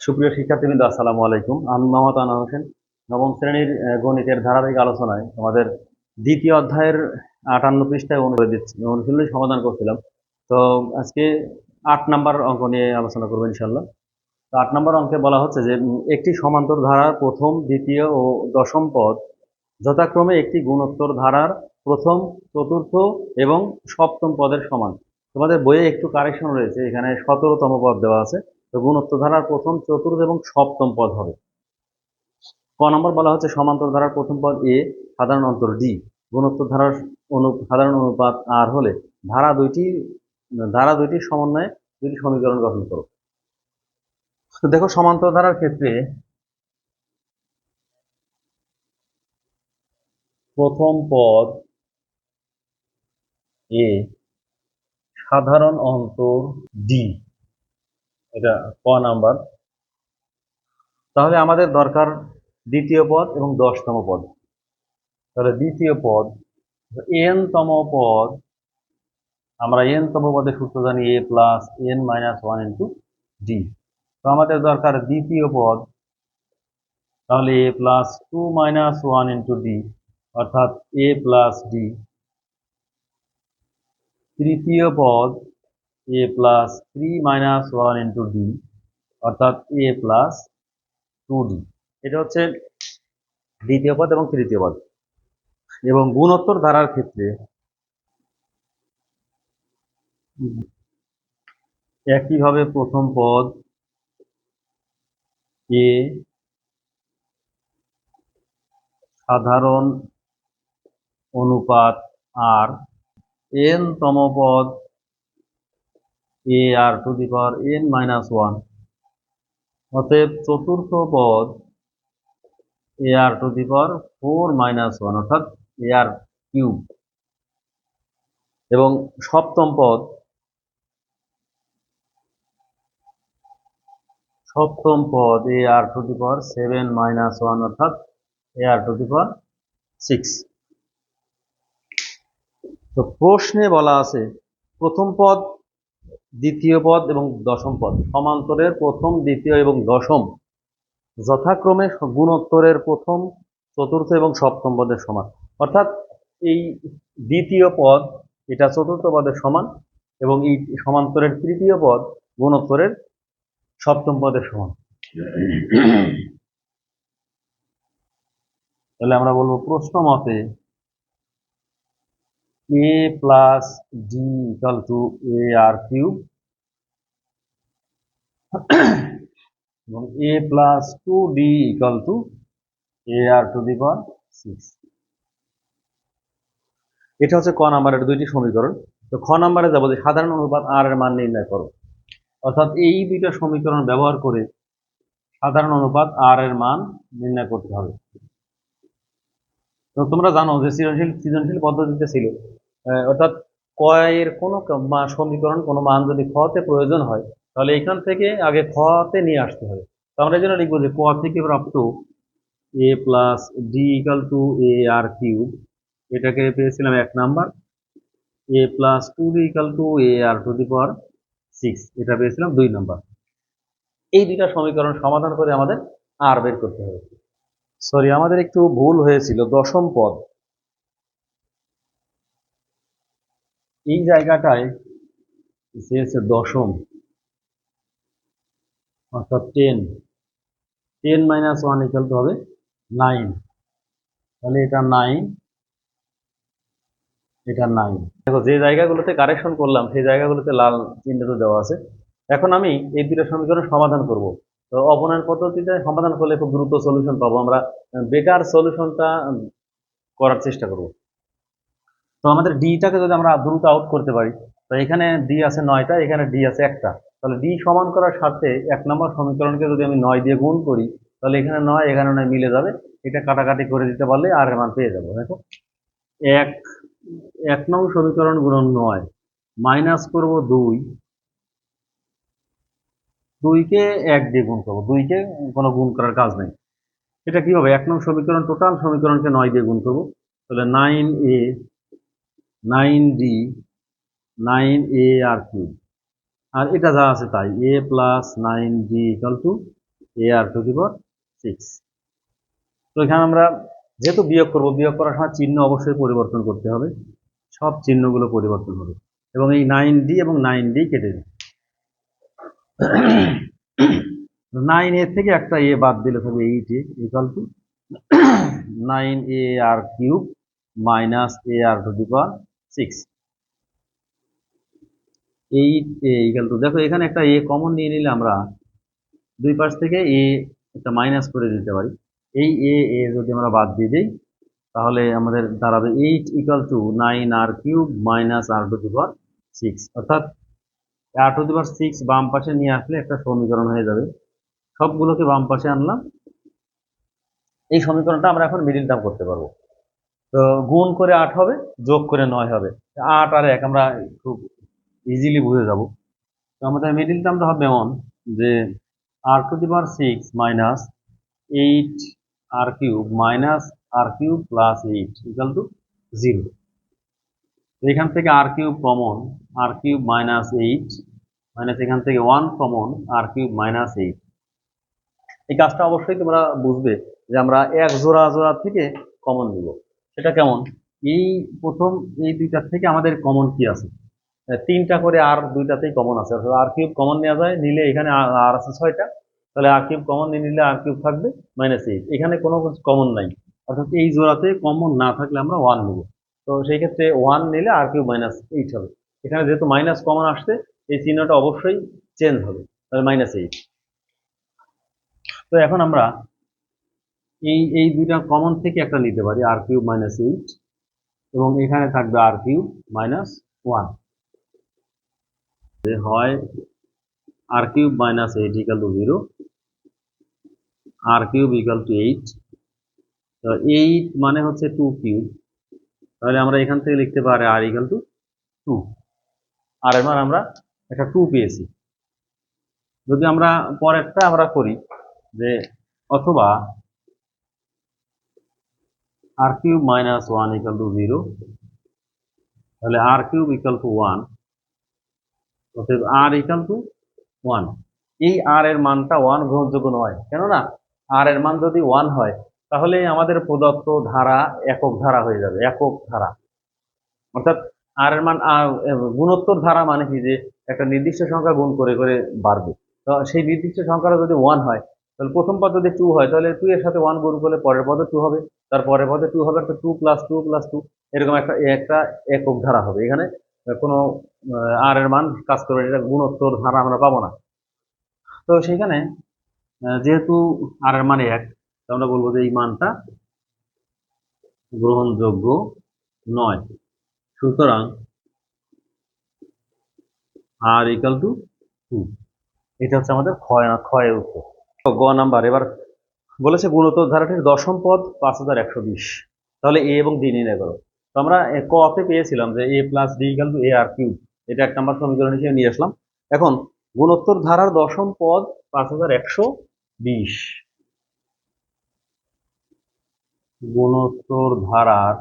সুপ্রিয় শিক্ষার্থীবৃন্দ, আসসালামু আলাইকুম। আমি মোহাম্মদ আনোয়ার হোসেন, নবম শ্রেণির গণিতের ধারাবাহিক আলোচনায় আমাদের দ্বিতীয় অধ্যায়ের আটান্ন পৃষ্ঠায় অনুরোধ দিচ্ছি সমাধান করছিলাম। তো আজকে আট নাম্বার অঙ্ক নিয়ে আলোচনা করব ইনশাল্লাহ তো আট নম্বর অঙ্কে বলা হচ্ছে যে একটি সমান্তর ধারার প্রথম, দ্বিতীয় ও দশম পদ যথাক্রমে একটি গুণোত্তর ধারার প্রথম, চতুর্থ এবং সপ্তম পদের সমান। তোমাদের বইয়ে একটু কারেকশন রয়েছে, এখানে সতেরোতম পদ দেওয়া আছে। তো গুণোত্তর ধারার প্রথম, চতুর্থ এবং সপ্তম পদ হবে। ক নম্বর বলা হচ্ছে সমান্তর ধারার প্রথম পদ এ, সাধারণ অন্তর ডি। গুণত্ব ধারার অনু, সাধারণ অনুপাত আর হলে ধারা দুইটি, ধারা দুইটির সমন্বয়ে দুটি সমীকরণ গঠন করো। তো দেখো সমান্তর ধারার ক্ষেত্রে প্রথম পদ এ, সাধারণ অন্তর ডি। এটা ক নাম্বার। তাহলে আমাদের দরকার দ্বিতীয় পদ এবং দশতম পদ। তাহলে দ্বিতীয় পদ, এন তম পদ, আমরা এন তম পদের সূত্র জানি A plus N minus one into D. তো আমাদের দরকার দ্বিতীয় পদ, তাহলে A plus two minus one into D, অর্থাৎ এ প্লাস ডি। তৃতীয় পদ A plus three minus one into D অর্থাৎ এ প্লাস টু ডি এটা হচ্ছে দ্বিতীয় পদ এবং তৃতীয় পদ। এবং গুণোত্তর ধারার ক্ষেত্রে একইভাবে প্রথম পদ এ সাধারণ অনুপাত আর এন তম পদ A R to the power N minus one অতএব চতুর্থ পদ A R to the power four minus one অর্থাৎ এ আর কিউব এবং সপ্তম পদ সপ্তম পদ A R to the power seven minus one অর্থাৎ A R to the power six তো প্রশ্নে বলা আছে, প্রথম পদ দ্বিতীয় পদ এবং দশম পদ। সমান্তরের প্রথম, দ্বিতীয় এবং দশম যথাক্রমে গুণোত্তরের প্রথম, চতুর্থ এবং সপ্তম পদের সমান। অর্থাৎ এই দ্বিতীয় পদ, এটা চতুর্থ পদের সমান এবং এই সমান্তরের তৃতীয় পদ গুণোত্তরের সপ্তম পদের সমান। তাহলে আমরা বলব প্রশ্ন মতে A plus D equal to A R এবং A plus two D equal to A R to the power six এটা হচ্ছে ক নাম্বারের দুইটি সমীকরণ। তো খ নাম্বারে যাব যে সাধারণ অনুপাত আর এর মান নির্ণয় করো। অর্থাৎ এই দুইটা সমীকরণ ব্যবহার করে সাধারণ অনুপাত আর এর মান নির্ণয় করতে হবে। তোমরা জানো যে সৃজনশীল সৃজনশীল পদ্ধতিতে ছিল। অর্থাৎ কয়ের কোনো সমীকরণ, কোনো মান যদি খতে প্রয়োজন হয়, তাহলে এখান থেকে আগে খতে নিয়ে আসতে হবে। তো আমরা জন্য লিখব যে ক থেকে প্রাপ্ত A plus D equal to A R cube এটাকে পেয়েছিলাম এক number A plus two D equal to A R to the power six এটা পেয়েছিলাম দুই নাম্বার। এই দুইটা সমীকরণ সমাধান করে আমাদের আর বের করতে হবে। সরি আমাদের একটু ভুল হয়েছিল, দশম পদ। এই জায়গাটায় দশম, অর্থাৎ ten ten minus one equal হবে নাইন তাহলে এটা নাইন এটা নাইন দেখো, যে জায়গাগুলোতে কারেকশন করলাম, সেই জায়গাগুলোতে লাল চিহ্নিত দেওয়া আছে। এখন আমি এই দুটো সমীকরণ সমাধান করব। তো অপনয়ন পদ্ধতিতে সমাধান করলে খুব দ্রুত সলিউশন পাবো। আমরা বেটার সলিউশনটা করার চেষ্টা করব। তো আমাদের ডিটাকে যদি আমরা দ্রুত আউট করতে পারি, তো এখানে ডি আছে নয়টা, এখানে ডি আছে একটা। তাহলে ডি সমান করার সাথে এক নম্বর সমীকরণকে যদি আমি নয় দিয়ে গুণ করি, তাহলে এখানে নয় এখানে নয় মিলে যাবে। এটা কাটাকাটি করে দিতে পারলে আর মান পেয়ে যাব, দেখো। এক এক নং সমীকরণ গুণন নয় মাইনাস করব দুই দুইকে এক দিয়ে গুণ করব। দুইকে কোনো গুণ করার কাজ নেই। এটা কি হবে এক নং সমীকরণ টোটাল সমীকরণকে নয় দিয়ে গুণ করব। তাহলে nine A nine D nine A R cube আর এটা যা আছে তাই A plus nine D equal to A R to the six তো এখানে আমরা যেহেতু বিয়োগ করব, বিয়োগ করার সময় চিহ্ন অবশ্যই পরিবর্তন করতে হবে। সব চিহ্নগুলো পরিবর্তন হবে। এবং এই নাইন ডি এবং নাইন ডি কেটে দিই নাইন এ থেকে একটা এ বাদ দিলে থাকবে eight A equal to nine A R cube minus A R to the power six eight A equal to দেখো এখানে একটা এ কমন নিয়ে নিলে আমরা দুই পাশ থেকে এ একটা মাইনাস করে দিতে পারি। এই এ এ যদি আমরা বাদ দিয়ে দিই, তাহলে আমাদের দাঁড়াবে eight equal to nine R cube minus R to the power six অর্থাৎ আর টু পাওয়ার সিক্স বাম পাশে নিয়ে আসলে একটা সমীকরণ হয়ে যাবে। সবগুলোকে বাম পাশে আনলাম। এই সমীকরণটা আমরা এখন মিডিল টার্ম করতে পারব। তো গুণ করে আট হবে, যোগ করে নয় হবে। আট আর এক আমরা খুব ইজিলি বুঝে যাব। তো আমাদের মিডিল টার্মটা হবে এমন যে R to the power six minus eight R cube minus R cube plus eight equal to zero এখান থেকে R cube common R cube minus eight minus এখান থেকে one common R cube minus eight এই কাজটা অবশ্যই তোমরা বুঝবে যে আমরা এক জোড়া জোড়া থেকে কমন নিব। সেটা কেমন? এই প্রথম, এই দুইটার থেকে আমাদের কমন কি আছে? তিনটা করে আর দুইটাতেই কমন আছে। অর্থাৎ আর কিউব কমন নেওয়া যায়, নিলে এখানে আর আছে ছয়টা। তাহলে আর কিউব কমন নিয়ে নিলে আর কিউব থাকবে মাইনাস এইট এখানে কোনো কমন নাই। অর্থাৎ এই জোড়াতে কমন না থাকলে আমরা ওয়ান নেব। তো সেই ক্ষেত্রে ওয়ান নিলে আর কিউব মাইনাস এইট হবে। এখানে যেহেতু মাইনাস কমন আসছে, এই চিহ্নটা অবশ্যই চেঞ্জ হবে, তাহলে মাইনাস এইট তো এখন আমরা এই এই দুইটা কমন থেকে একটা নিতে পারি আর কিউব মাইনাস এইট এবং এখানে থাকবে আর কিউব মাইনাস ওয়ান হয় R cube minus eight equal to zero R cube equal to eight তো এইট মানে হচ্ছে টু কিউব। তাহলে আমরা এখান থেকে লিখতে পারি আর ইকাল টু টু আর এবার আমরা একটা টু পেয়েছি। যদি আমরা পরেরটা আমরা করি যে অথবা R cube minus one equal to zero তাহলে R cube equal to one অতএব আর ইকাল টু ওয়ান এই আর এর মানটা ওয়ান গ্রহণযোগ্য নয়। কেননা আর এর মান যদি ওয়ান হয় তাহলে আমাদের প্রদত্ত ধারা একক ধারা হয়ে যাবে, একক ধারা। অর্থাৎ আর এর মান গুণোত্তর ধারা মানে কি? যে একটা নির্দিষ্ট সংখ্যা গুণ করে করে বাড়বে। তো সেই নির্দিষ্ট সংখ্যাটা যদি ওয়ান হয়, তাহলে প্রথম পদ যদি টু হয়, তাহলে টু এর সাথে ওয়ান গুণ করলে পরের পদে টু হবে। তার পরের পদে টু হবে তো two plus two plus two এরকম একটা একটা একক ধারা হবে। এখানে কোনো আর এর মান কাজ করবে এটা গুণোত্তর ধারা আমরা পাবো না। তো সেখানে যেহেতু আর এর মান এক আমরা বলব যে এই মানটা গ্রহণযোগ্য নয়। সুতরাং আর ইকাল টু টু এটা হচ্ছে আমাদের ক্ষয় না ক্ষয়ের উত্তর গ নাম্বার এবার বলেছে গুণোত্তর ধারাটির দশম পদ পাঁচ হাজার একশো বিশ। তাহলে এ এবং ডি নির্ণয় করো। তো আমরা এ, ক পেয়েছিলাম যে A plus D equal to A R cube এটা এক নাম্বার সমীকরণ হিসেবে নিয়ে আসলাম। এখন গুণোত্তর ধারার দশম পদ পাঁচ হাজার একশো বিশ। গুণোত্তর ধারার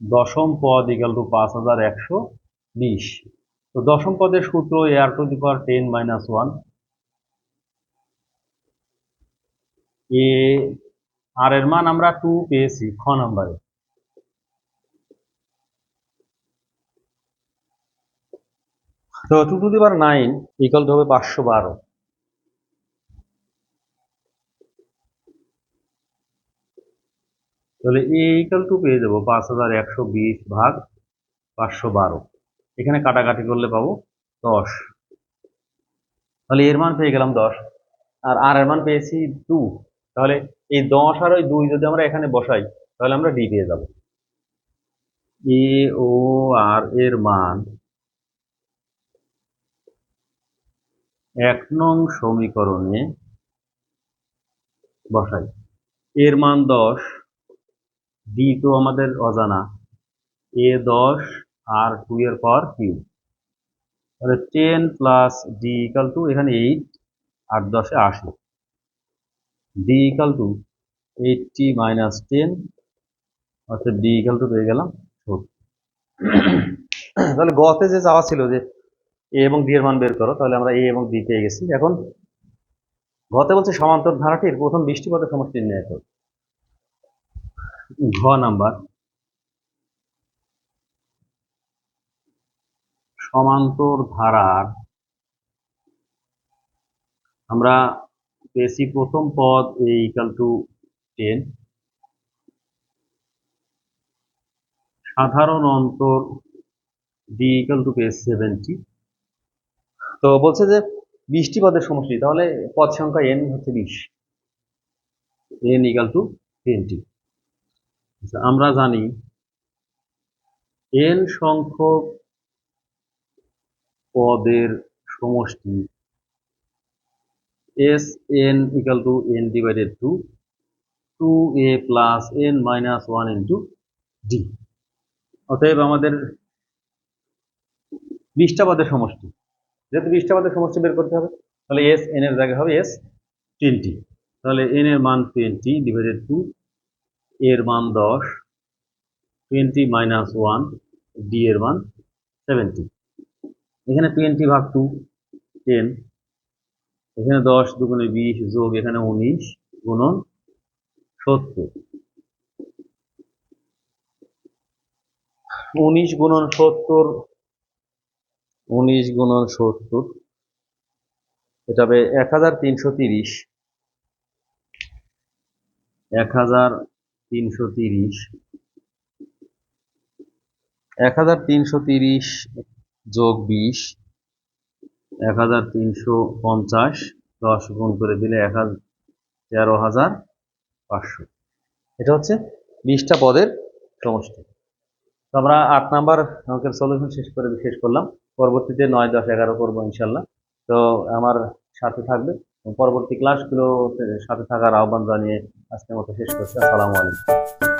দশম পদ ইকাল টু পাঁচ হাজার একশো বিশ। তো দশম পদের সূত্র A R to the power ten minus one A R এর মান আমরা টু পেয়েছি খ নাম্বারে। তো two to the power nine equal to হবে পাঁচশো বারো। তাহলে এ ইকাল টু পেয়ে যাব পাঁচ হাজার একশো বিশ ভাগ পাঁচশো বারো। এখানে কাটাকাটি করলে পাবো দশ। তাহলে এর মান পেয়ে গেলাম দশ। আর আর এর মান পেয়েছি টু তাহলে এই দশ আর ওই দুই যদি আমরা এখানে বসাই, তাহলে আমরা ডি পেয়ে যাব। এ ও আর এর মান এক নং সমীকরণে বসাই। এর মান দশ। ডি তো আমাদের অজানা। এ দশ আর টু এর পাওয়ার কিউ তাহলে ten plus D equal to এখানে এইট আট দশে আশি। D equal to eighty minus ten অর্থাৎ ডি ইকাল টু পেয়ে গেলাম তাহলে গতে যে চাওয়া ছিল যে এ এবং ডি এর মান বের করো, তাহলে আমরা এ এবং ডি পেয়ে গেছি। এখন গতে বলছে সমান্তর ধারাটির প্রথম বৃষ্টিপাতের সমষ্টি নির্ণয় করো। ঘ নাম্বার। সমান্তর ধারার আমরা পেয়েছি প্রথম পদ এ ইকাল টু টেন সাধারণ অন্তর ডি ইকাল টু পেয়েছি সেভেন্টি তো বলছে যে বিশটি পদের সমষ্টি, তাহলে পদ সংখ্যা এন হচ্ছে বিশ। এন ইকাল টু টোয়েন্টি আমরা জানি এন সংখ্যক পদের সমষ্টি S N equal to N divided two two A plus N minus one into D অতএব আমাদের বিশটা পদের সমষ্টি, যেহেতু বিশটা পদের সমষ্টি বের করতে হবে, তাহলে এস এন এর জায়গায় হবে এস টোয়েন্টি তাহলে এন এর মান টোয়েন্টি ডিভাইডেড টু এর মান দশ টোয়েন্টি মাইনাস ওয়ান ডি এর মান সেভেন্টি এখানে টোয়েন্টি ভাগ টু টেন এখানে দশ দুগুণে বিশ যোগ এখানে উনিশ গুণন সত্তর। উনিশ গুণন সত্তর, উনিশ গুণন সত্তর। এটা হবে এক হাজার তিনশো তিরিশ। এক হাজার তিনশো তিরিশ। এক হাজার তিনশো তিরিশ যোগ বিশ, এক হাজার তিনশো পঞ্চাশ, দশ গুণ করে দিলে এক হাজার তেরো হাজার পাঁচশো। এটা হচ্ছে বিশটা পদের সমষ্টি। তো আমরা আট নাম্বার অঙ্কের সলিউশন শেষ করে, শেষ করলাম। পরবর্তীতে নয় দশ এগারো করব ইনশাল্লাহ। তো আমার সাথে থাকবে পরবর্তী ক্লাসগুলো সাথে থাকার আহ্বান জানিয়ে আজকের মতো শেষ করছি। আসসালামু আলাইকুম।